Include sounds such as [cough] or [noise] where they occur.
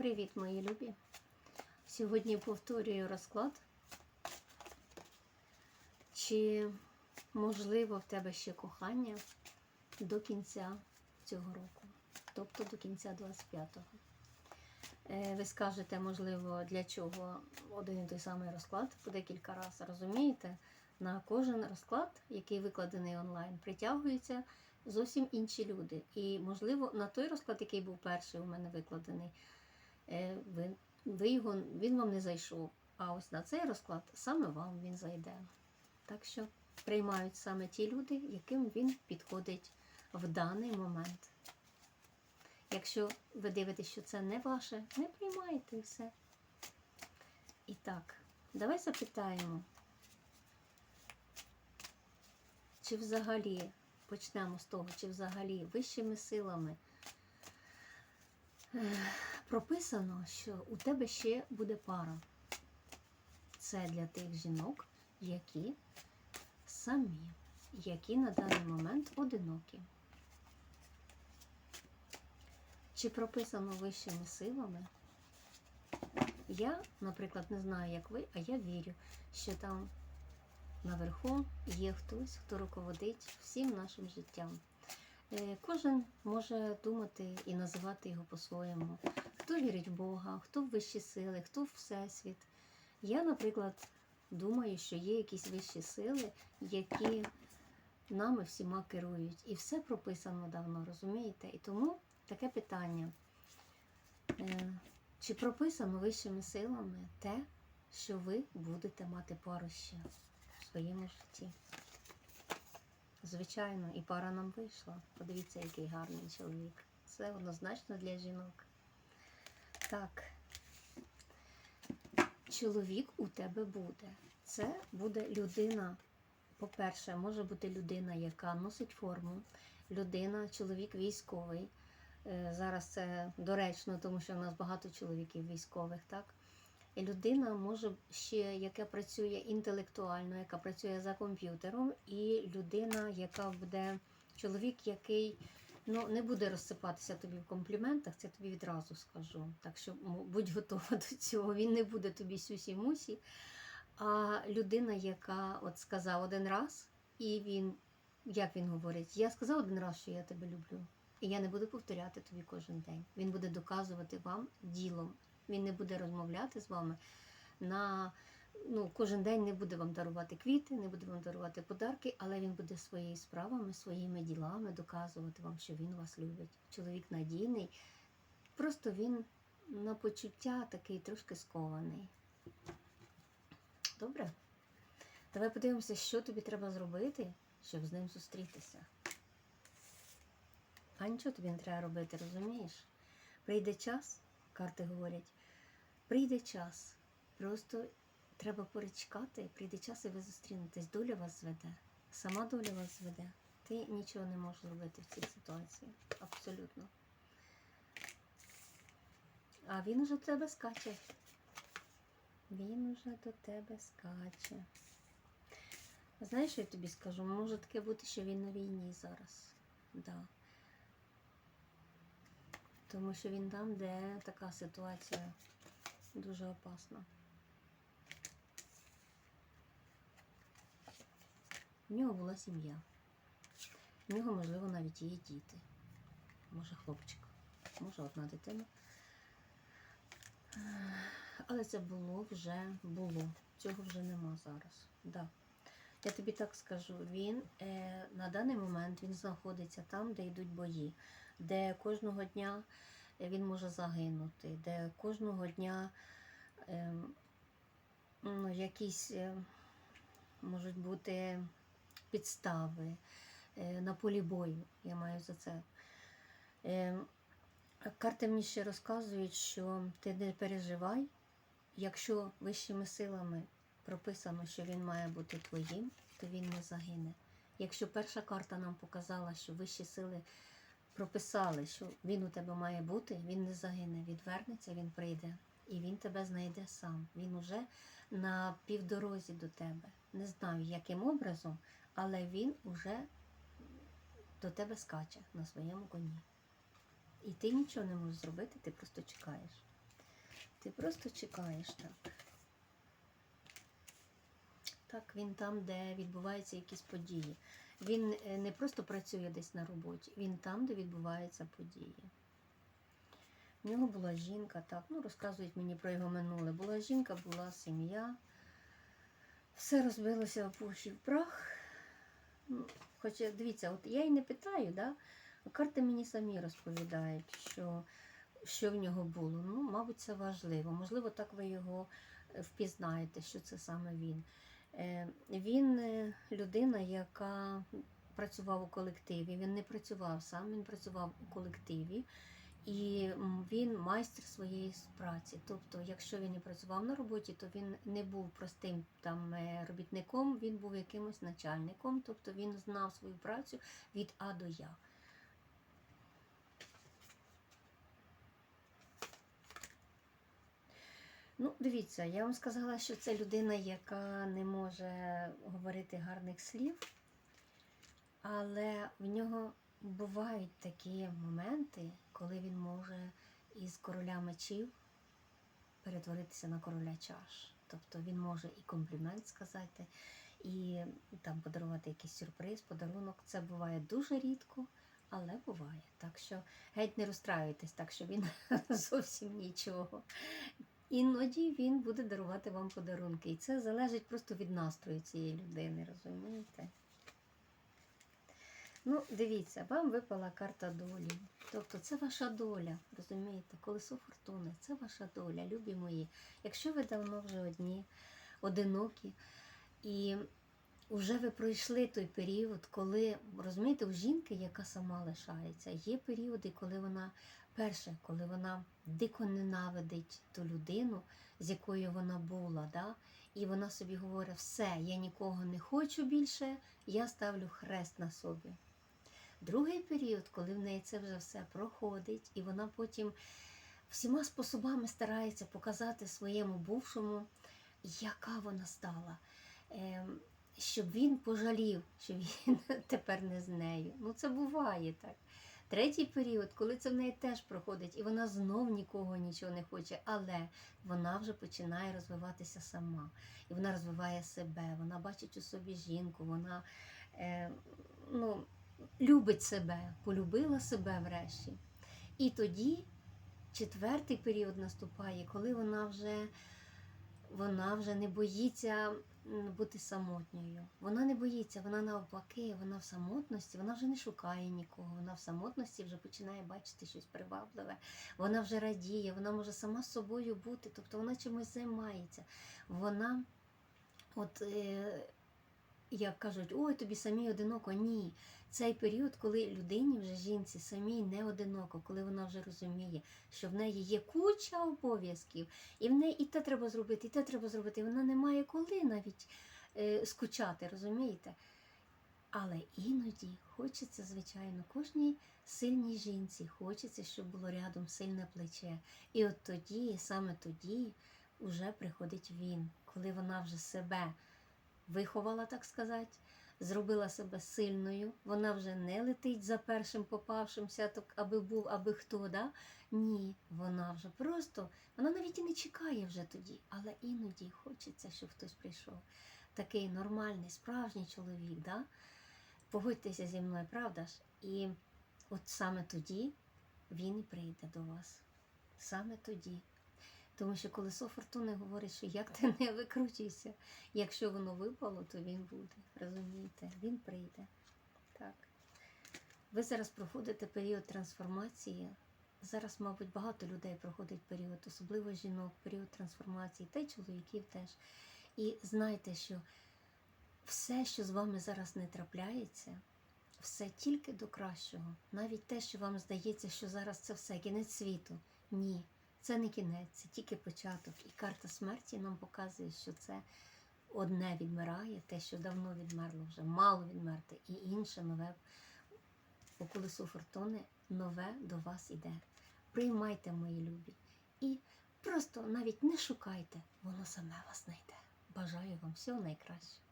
Привіт, мої любі! Сьогодні повторюю розклад. Чи можливо в тебе ще кохання до кінця цього року, тобто до кінця 25-го? Е, Ви скажете, можливо, для чого один і той самий розклад по декілька разів. Розумієте? На кожен розклад, який викладений онлайн, притягуються зовсім інші люди. І, можливо, на той розклад, який був перший у мене викладений, ви, ви його, він вам не зайшов. А ось на цей розклад саме вам він зайде. Так що приймають саме ті люди, яким він підходить в даний момент. Якщо ви дивитесь, що це не ваше, не приймайте все. І так, давай запитаємо, чи взагалі, почнемо з того, чи взагалі вищими силами прописано, що у тебе ще буде пара. Це для тих жінок, які самі, які на даний момент одинокі. Чи прописано вищими силами? Я, наприклад, не знаю, як ви, а я вірю, що там наверху є хтось, хто руководить всім нашим життям. Е, Кожен може думати і називати його по-своєму. Хто вірить в Бога, хто в вищі сили, хто в Всесвіт. Я, наприклад, думаю, що є якісь вищі сили, які нами всіма керують. І все прописано давно, розумієте? І тому таке питання. Е, Чи прописано вищими силами те, що ви будете мати пару в своєму житті? Звичайно, і пара нам вийшла. Подивіться, який гарний чоловік. Це однозначно для жінок. Так. Чоловік у тебе буде. Це буде людина. По-перше, може бути людина, яка носить форму, людина, чоловік військовий. Е, Зараз це доречно, тому що в нас багато чоловіків військових, так? І людина може ще, яка працює інтелектуально, яка працює за комп'ютером, і людина, яка буде чоловік, який ну, не буде розсипатися тобі в компліментах, це тобі відразу скажу. Так що будь готова [laughs] до цього. Він не буде тобі сюсі-мусі. А людина, яка от сказав один раз, і він, як він говорить, я сказав один раз, що я тебе люблю. І я не буду повторяти тобі кожен день. Він буде доказувати вам ділом. Він не буде розмовляти з вами на ну, кожен день не буде вам дарувати квіти, не буде вам дарувати подарки, але він буде своїми справами, своїми ділами доказувати вам, що він вас любить. Чоловік надійний. Просто він на почуття такий трошки скований. Добре? Давай подивимося, що тобі треба зробити, щоб з ним зустрітися. А нічого тобі не треба робити, розумієш? Прийде час, карти говорять, прийде час. Просто треба перечекати, прийде час і ви зустрінетесь. Доля вас зведе. Сама доля вас зведе. Ти нічого не можеш зробити в цій ситуації. Абсолютно. А він уже до тебе скаче. Він уже до тебе скаче. Знаєш, що я тобі скажу? Може таке бути, що він на війні зараз. Да. Тому що він там, де така ситуація дуже опасна. В нього була сім'я. В нього, можливо, навіть є діти. Може, хлопчик, може одна дитина. Але це було вже було. Цього вже нема зараз. Да. Я тобі так скажу, він е, на даний момент він знаходиться там, де йдуть бої, де кожного дня він може загинути, де кожного дня е, ну, якісь е, можуть бути підстави е, на полі бою. Я маю за це. Е, карти мені ще розказують, що ти не переживай, якщо вищими силами прописано, що він має бути твоїм, то він не загине. Якщо перша карта нам показала, що вищі сили прописали, що він у тебе має бути, він не загине, відвернеться, він прийде. І він тебе знайде сам. Він уже на півдорозі до тебе. Не знаю, яким образом, але він уже до тебе скаче на своєму коні. І ти нічого не можеш зробити, ти просто чекаєш. Ти просто чекаєш так. Так, він там, де відбуваються якісь події. Він е, не просто працює десь на роботі, він там, де відбуваються події. В нього була жінка, так, ну розказують мені про його минуле. Була жінка, була сім'я. Все розбилося в пух і в прах. Ну, Хоча, дивіться, от я й не питаю, да? а карти мені самі розповідають, що, що в нього було. Ну, мабуть, це важливо. Можливо, так ви його е, впізнаєте, що це саме він. Е, Він е, людина, яка працював у колективі. Він не працював сам, він працював у колективі. І він майстер своєї праці. Тобто, якщо він і працював на роботі, то він не був простим там е, робітником, він був якимось начальником, тобто він знав свою працю від А до Я. Ну, дивіться, я вам сказала, що це людина, яка не може говорити гарних слів, але в нього бувають такі моменти, коли він може із короля мечів перетворитися на короля чаш. Тобто він може і комплімент сказати, і там подарувати якийсь сюрприз, подарунок. Це буває дуже рідко, але буває. Так що геть не розстраюйтесь, так що він [laughs] зовсім нічого. Іноді він буде дарувати вам подарунки. І це залежить просто від настрою цієї людини, розумієте? Ну, дивіться, вам випала карта долі. Тобто це ваша доля, розумієте? Колесо фортуни, це ваша доля, любі мої. Якщо ви давно вже одні, одинокі, і вже ви пройшли той період, коли, розумієте, у жінки, яка сама лишається, є періоди, коли вона, перше, коли вона дико ненавидить ту людину, з якою вона була, да? і вона собі говорить, все, я нікого не хочу більше, я ставлю хрест на собі. Другий період, коли в неї це вже все проходить, і вона потім всіма способами старається показати своєму бувшому, яка вона стала, ем, щоб він пожалів, що він [laughs] тепер не з нею. Ну, це буває так. Третій період, коли це в неї теж проходить, і вона знов нікого нічого не хоче, але вона вже починає розвиватися сама. І вона розвиває себе, вона бачить у собі жінку, вона е, ну, любить себе, полюбила себе врешті. І тоді четвертий період наступає, коли вона вже, вона вже не боїться бути самотньою. Вона не боїться, вона навпаки, вона в самотності, вона вже не шукає нікого. Вона в самотності вже починає бачити щось привабливе. Вона вже радіє, вона може сама з собою бути, тобто вона чимось займається. Вона, от е, як кажуть, ой, тобі самі одиноко. Ні. Цей період, коли людині вже жінці самій не одиноко, коли вона вже розуміє, що в неї є куча обов'язків, і в неї і те треба зробити, і те треба зробити. І вона не має коли навіть е, скучати, розумієте? Але іноді хочеться, звичайно, кожній сильній жінці хочеться, щоб було рядом сильне плече. І от тоді, саме тоді, вже приходить він, коли вона вже себе виховала, так сказати, зробила себе сильною. Вона вже не летить за першим попавшимся, так аби був, аби хто. Да? Ні, вона вже просто, вона навіть і не чекає вже тоді, але іноді хочеться, щоб хтось прийшов. Такий нормальний, справжній чоловік. Да? Погодьтеся зі мною, правда ж? І от саме тоді він і прийде до вас. Саме тоді. Тому що колесо фортуни говорить, що як ти не викручуйся, якщо воно випало, то він буде. Розумієте? Він прийде. Так. Ви зараз проходите період трансформації. Зараз, мабуть, багато людей проходить період, особливо жінок, період трансформації, та й чоловіків теж. І знайте, що все, що з вами зараз не трапляється, все тільки до кращого. Навіть те, що вам здається, що зараз це все кінець світу. Ні, це не кінець, це тільки початок. І карта смерті нам показує, що це одне відмирає, те, що давно відмерло, вже мало відмерти, і інше нове по колесу фортуни нове до вас іде. Приймайте, мої любі. І просто навіть не шукайте, воно саме вас знайде. Бажаю вам всього найкращого.